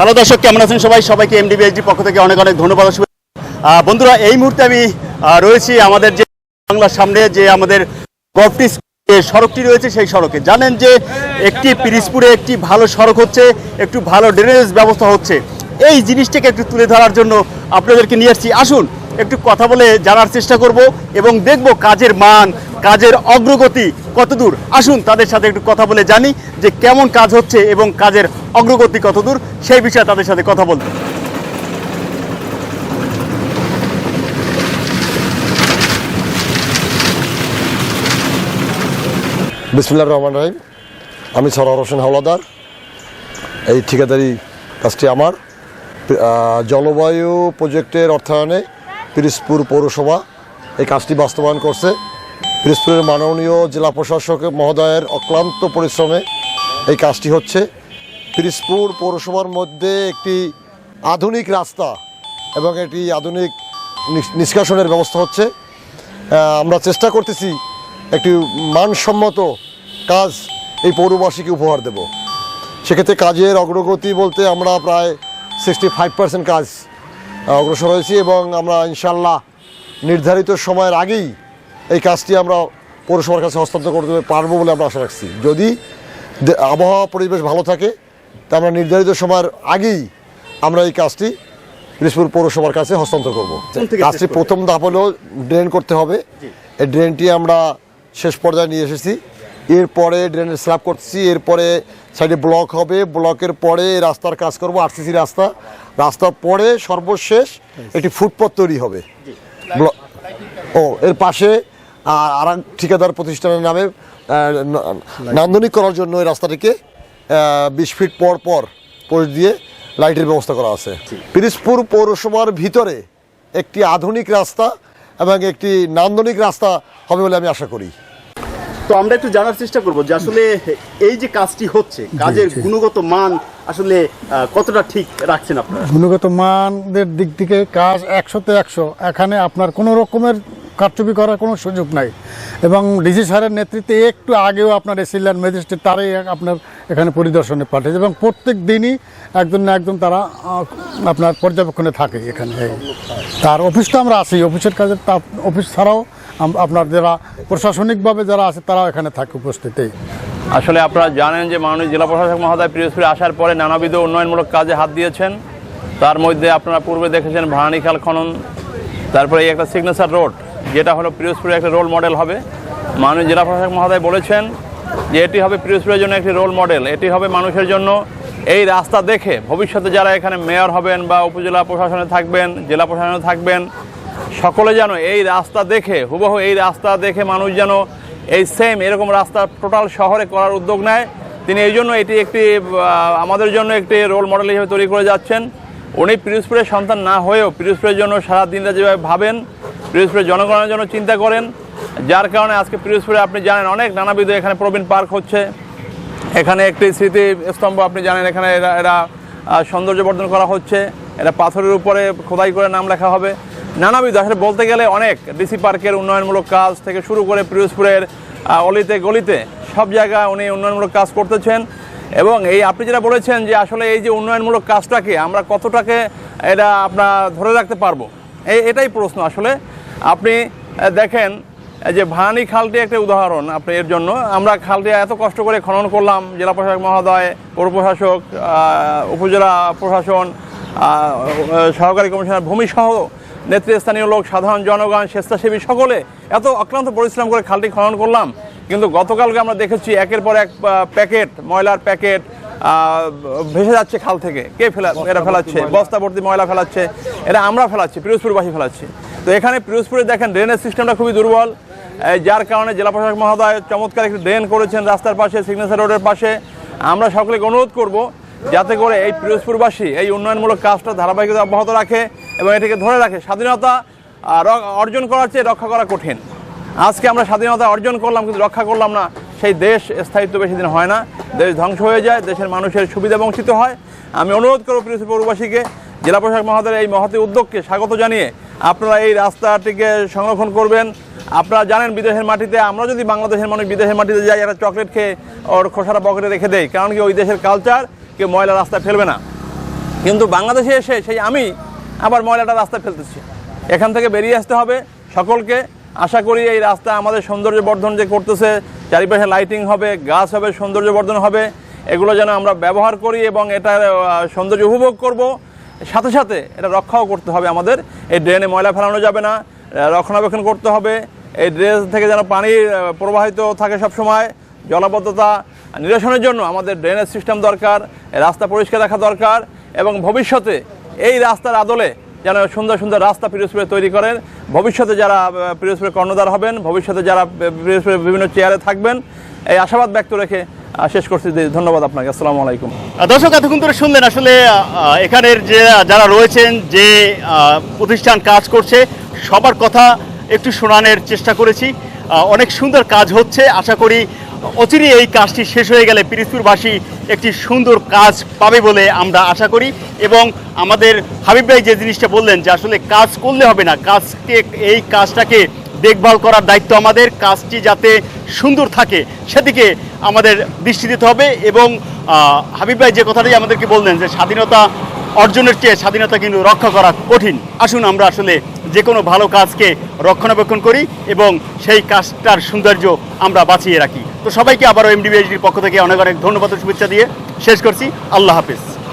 Hello দর্শক, কেমন আছেন সবাই? সবাইকে এমডিবিএসডি পক্ষ থেকে অনেক অনেক ধন্যবাদ বন্ধুরা, এই মুহূর্তে আমি রয়েছি আমাদের যে বাংলার সামনে যে আমাদের গল্ফটি যে সড়কটি রয়েছে সেই সড়কে। জানেন যে একটি পিরিজপুরে একটি ভালো সড়ক হচ্ছে, একটু ভালো ড্রেনেজ ব্যবস্থা হচ্ছে। এই জিনিসটাকে একটু তুলে ধরার জন্য আপনাদেরকে নিয়ে আসছি। আসুন, একটু কথা বলে জানার চেষ্টা করব এবং দেখব কাজের মান কাজের অগ্রগতি কতদূর? আসুন তাদের সাথে একটু কথা বলে জানি যে কেমন কাজ হচ্ছে এবং কাজের অগ্রগতি কতদূর, সেই বিষয়ে তাদের সাথে কথা বলতে বিসমুল্লাহ রহমান রাহিম। আমি সরার হোসেন হাওলাদার। এই ঠিকাদারি কাজটি আমার। জলবায়ু প্রজেক্টের অর্থায়নে পিরিজপুর পৌরসভা এই কাজটি বাস্তবায়ন করছে। পিরিজপুরের মাননীয় জেলা প্রশাসক মহোদয়ের অক্লান্ত পরিশ্রমে এই কাজটি হচ্ছে। পিরিজপুর পৌরসভার মধ্যে একটি আধুনিক রাস্তা এবং একটি আধুনিক নিষ্কাশনের ব্যবস্থা হচ্ছে। আমরা চেষ্টা করতেছি একটি মানসম্মত কাজ এই পৌরবাসীকে উপহার দেব। সেক্ষেত্রে কাজের অগ্রগতি বলতে আমরা প্রায় সিক্সটি ফাইভ পার্সেন্ট কাজ অগ্রসর হয়েছি এবং আমরা ইনশাল্লাহ নির্ধারিত সময়ের আগেই এই কাজটি আমরা পৌরসভার কাছে হস্তান্তর করতে পারব বলে আমরা আশা রাখছি। যদি আবহাওয়া পরিবেশ ভালো থাকে তা আমরা নির্ধারিত সময়ের আগেই আমরা এই কাজটি পিরিজপুর পৌরসভার কাছে হস্তান্তর করব। কাজটি প্রথম ধাপ হলেও ড্রেন করতে হবে। এই ড্রেনটি আমরা শেষ পর্যায়ে নিয়ে এসেছি। এরপরে ড্রেনের স্ল্যাব করছি এরপরে সাইডে ব্লক হবে। ব্লকের পরে রাস্তার কাজ করব আরসিসি রাস্তা। রাস্তার পরে সর্বশেষ একটি ফুটপথ তৈরি হবে। ও এর পাশে আর আর ঠিকাদার প্রতিষ্ঠানের নামে ন- নান্দনিক করার জন্য এই রাস্তাটিকে বিশ ফিট পর পর পোস্ট দিয়ে লাইটের ব্যবস্থা করা আছে। পিরিজপুর পৌরসভার ভিতরে একটি আধুনিক রাস্তা এবং একটি নান্দনিক রাস্তা হবে বলে আমি আশা করি। তো আমরা একটু জানার চেষ্টা করব যে আসলে এই যে কাজটি হচ্ছে কাজের গুণগত মান আসলে কতটা ঠিক রাখছেন আপনারা? গুণগত মানের দিক থেকে কাজ একশোতে একশো। এখানে আপনার কোনো রকমের কারচুপি করার কোনো সুযোগ নাই। এবং ডিজি স্যারের নেতৃত্বে একটু আগেও আপনার এসিল্যান্ড ম্যাজিস্ট্রেট তারাই আপনার এখানে পরিদর্শনে পাঠিয়েছে এবং প্রত্যেক দিনই একজন না একজন তারা আপনার পর্যবেক্ষণে থাকে এখানে। তার অফিস তো আমরা আছি, অফিসের কাজে অফিস ছাড়াও আপনার যারা প্রশাসনিকভাবে যারা আছে তারাও এখানে থাকে উপস্থিত। আসলে আপনারা জানেন যে মাননীয় জেলা প্রশাসক মহোদয় পিরোজপুরে আসার পরে নানাবিধ উন্নয়নমূলক কাজে হাত দিয়েছেন। তার মধ্যে আপনারা পূর্বে দেখেছেন ভাড়ানিখাল খনন, তারপরে এই একটা সিগনেচার রোড যেটা হলো পিরোজপুরের একটা রোল মডেল হবে। মাননীয় জেলা প্রশাসক মহোদয় বলেছেন যে এটি হবে পিরোজপুরের জন্য একটি রোল মডেল এটি হবে মানুষের জন্য এই রাস্তা দেখে ভবিষ্যতে যারা এখানে মেয়র হবেন বা উপজেলা প্রশাসনে থাকবেন, জেলা প্রশাসনে থাকবেন, সকলে যেন এই রাস্তা দেখে, হুবহু এই রাস্তা দেখে মানুষ যেন এই সেম এরকম রাস্তা টোটাল শহরে করার উদ্যোগ নেয়। তিনি এই জন্য এটি একটি আমাদের জন্য একটি রোল মডেল হিসেবে তৈরি করে যাচ্ছেন। উনি পিরোজপুরের সন্তান না হয়েও পিরোজপুরের জন্য সারা দিনটা যেভাবে ভাবেন পিরোজপুরের জনগণের জন্য চিন্তা করেন। যার কারণে আজকে পিরোজপুরে আপনি জানেন অনেক নানাবিধ এখানে প্রবীণ পার্ক হচ্ছে। এখানে একটি স্মৃতি স্তম্ভ আপনি জানেন, এখানে এরা এরা সৌন্দর্য বর্ধন করা হচ্ছে। এটা পাথরের উপরে খোদাই করে নাম লেখা হবে। নানাবিধ, আসলে বলতে গেলে অনেক ডিসি পার্কের উন্নয়নমূলক কাজ থেকে শুরু করে পিরোজপুরের অলিতে গলিতে সব জায়গায় উনি উন্নয়নমূলক কাজ করতেছেন। এবং এই, আপনি যেটা বলেছেন যে আসলে এই যে উন্নয়নমূলক কাজটাকে আমরা কতটাকে এটা আপনার ধরে রাখতে পারব এটাই প্রশ্ন আসলে। আপনি দেখেন যে ভানি খালটি একটা উদাহরণ আপনি এর জন্য। আমরা খালটি এত কষ্ট করে খনন করলাম জেলা প্রশাসক মহোদয় পৌর প্রশাসক উপজেলা প্রশাসন সহকারী কমিশনার ভূমিসহ নেতৃস্থানীয় লোক সাধারণ জনগণ স্বেচ্ছাসেবী সকলে এত অক্লান্ত পরিশ্রম করে খালটি খনন করলাম। কিন্তু গতকালকে আমরা দেখেছি একের পর এক প্যাকেট ময়লার প্যাকেট ভেসে যাচ্ছে খাল থেকে। কে ফেলা এরা ফেলাচ্ছে? বস্তা ভর্তি ময়লা ফেলাচ্ছে। এরা আমরা ফেলাচ্ছি পিরোজপুরবাসী ফেলাচ্ছি। তো এখানে পিরোজপুরে দেখেন ড্রেনের সিস্টেমটা খুবই দুর্বল। যার কারণে জেলা প্রশাসক মহোদয় চমৎকার একটি ড্রেন করেছেন রাস্তার পাশে সিগনেচার রোডের পাশে। আমরা সকলকে অনুরোধ করব যাতে করে এই পিরোজপুরবাসী এই উন্নয়নমূলক কাজটা ধারাবাহিকতা অব্যাহত রাখে এবং এটিকে ধরে রাখে। স্বাধীনতা অর্জন করার চেয়ে রক্ষা করা কঠিন। আজকে আমরা স্বাধীনতা অর্জন করলাম কিন্তু রক্ষা করলাম না। সেই দেশ স্থায়িত্ব বেশি দিন হয় না। দেশ ধ্বংস হয়ে যায়, দেশের মানুষের সুবিধা বঞ্চিত হয়। আমি অনুরোধ করব পিরোজপুর পৌরবাসীকে জেলা প্রশাসক মহোদয়ের এই মহতি উদ্যোগকে স্বাগত জানিয়ে আপনারা এই রাস্তাটিকে সংরক্ষণ করবেন। আপনারা জানেন বিদেশের মাটিতে আমরা যদি বাংলাদেশের মানুষ বিদেশের মাটিতে যাই একটা চকলেট খেয়ে ওর খোসাটা পকেটে রেখে দেয় কারণ কি ওই দেশের কালচার কেউ ময়লা রাস্তায় ফেলবে না। কিন্তু বাংলাদেশে এসে সেই আমি আবার ময়লাটা রাস্তায় ফেলতেছি। এখান থেকে বেরিয়ে আসতে হবে সকলকে। আশা করি এই রাস্তা আমাদের সৌন্দর্য বর্ধন যে করতেছে চারিপাশে লাইটিং হবে গাছ হবে সৌন্দর্য বর্ধন হবে। এগুলো যেন আমরা ব্যবহার করি এবং আহ, সৌন্দর্য উপভোগ করব। সাথে সাথে এটা রক্ষাও করতে হবে আমাদের। এই ড্রেনে ময়লা ফেলানো যাবে না রক্ষণাবেক্ষণ করতে হবে। এই ড্রেন থেকে যেন পানি প্রবাহিত থাকে সবসময়, জলাবদ্ধতা নিরসনের জন্য আমাদের ড্রেনেজ সিস্টেম দরকার, রাস্তা পরিষ্কার রাখা দরকার এবং ভবিষ্যতে এই রাস্তার আদলে যেন সুন্দর সুন্দর রাস্তা পিরোজপুরে তৈরি করেন, ভবিষ্যতে যারা পিরোজপুরে কর্ণধার হবেন, ভবিষ্যতে যারা পিরোজপুরে বিভিন্ন চেয়ারে থাকবেন, এই আশাবাদ ব্যক্ত রেখে শেষ করছি। ধন্যবাদ আপনাকে। আসসালামু আলাইকুম। দর্শক, এতক্ষণ ধরে শুনলেন আসলে এখানের যে যারা রয়েছেন, যে প্রতিষ্ঠান কাজ করছে, সবার কথা একটু শোনানোর চেষ্টা করেছি। অনেক সুন্দর কাজ হচ্ছে। আশা করি অচিরে এই কাজটি শেষ হয়ে গেলে পিরিজপুরবাসী একটি সুন্দর কাজ পাবে বলে আমরা আশা করি এবং আমাদের হাবিব ভাই যে জিনিসটা বললেন যে আসলে কাজ করলে হবে না, কাজকে, এই কাজটাকে দেখভাল করার দায়িত্ব আমাদের, কাজটি যাতে সুন্দর থাকে সেদিকে আমাদের দৃষ্টি দিতে হবে এবং হাবিব ভাই যে কথাটি আমাদেরকে বললেন যে স্বাধীনতা অর্জনের চেয়ে স্বাধীনতা কিন্তু রক্ষা করা কঠিন, আসুন আমরা আসলে যে কোনো ভালো কাজকে রক্ষণাবেক্ষণ করি এবং সেই কাজটার সৌন্দর্য আমরা বাঁচিয়ে রাখি। তো সবাইকে আবারও এমডিবিএইচডির পক্ষ থেকে অনেক অনেক ধন্যবাদ শুভেচ্ছা দিয়ে শেষ করছি। আল্লাহ হাফিজ।